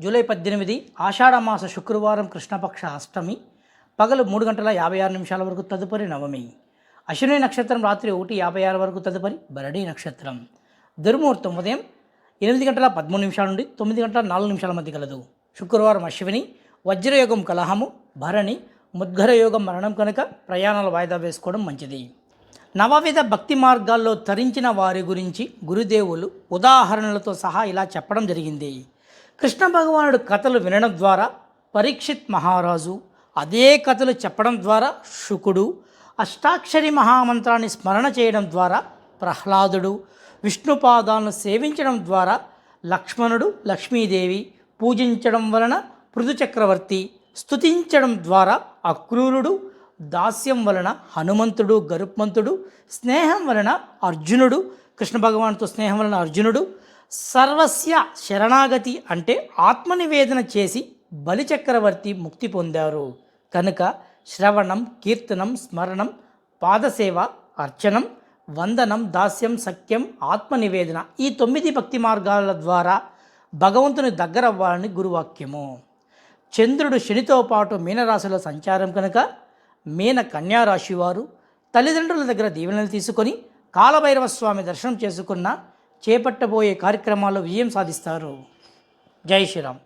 July పద్దెనిమిది ఆషాఢమాస శుక్రవారం కృష్ణపక్ష అష్టమి పగలు మూడు గంటల యాభై ఆరు నిమిషాల వరకు తదుపరి నవమి అశ్విని నక్షత్రం రాత్రి ఒకటి యాభై ఆరు వరకు తదుపరి భరణి నక్షత్రం. దుర్ముహూర్తం ఉదయం ఎనిమిది గంటల పదమూడు నిమిషాల నుండి తొమ్మిది గంటల నాలుగు నిమిషాల మధ్య కలదు. శుక్రవారం అశ్విని వజ్రయోగం కలహము భరణి ముద్గరయోగం మరణం కనుక ప్రయాణాలు వాయిదా వేసుకోవడం మంచిది. నవవిధ భక్తి మార్గాల్లో తరించిన వారి గురించి గురుదేవులు ఉదాహరణలతో సహా ఇలా చెప్పడం జరిగింది. కృష్ణ భగవానుడు కథలు వినడం ద్వారా పరీక్షిత్ మహారాజు అదే కథలు చెప్పడం ద్వారా శుకుడు అష్టాక్షరి మహామంత్రాన్ని స్మరణ చేయడం ద్వారా ప్రహ్లాదుడు విష్ణుపాదాలను సేవించడం ద్వారా లక్ష్మణుడు లక్ష్మీదేవి పూజించడం వలన పృథు చక్రవర్తి స్తుతించడం ద్వారా అక్రూరుడు దాస్యం వలన హనుమంతుడు గరుత్మంతుడు స్నేహం వలన అర్జునుడు కృష్ణ భగవాన్తో స్నేహం వలన అర్జునుడు సర్వస్య శరణాగతి అంటే ఆత్మనివేదన చేసి బలిచక్రవర్తి ముక్తి పొందారు. కనుక శ్రవణం కీర్తనం స్మరణం పాదసేవ అర్చనం వందనం దాస్యం సఖ్యం ఆత్మనివేదన ఈ తొమ్మిది భక్తి మార్గాల ద్వారా భగవంతుని దగ్గరవ్వాలని గురువాక్యము. చంద్రుడు శనితో పాటు మీనరాశిలో సంచారం కనుక మీన కన్యారాశి వారు తల్లిదండ్రుల దగ్గర దీవెనలు తీసుకొని కాలభైరవ స్వామి దర్శనం చేసుకున్న చేపట్టబోయే కార్యక్రమాల్లో విజయం సాధిస్తారు. జై శ్రీరామ్.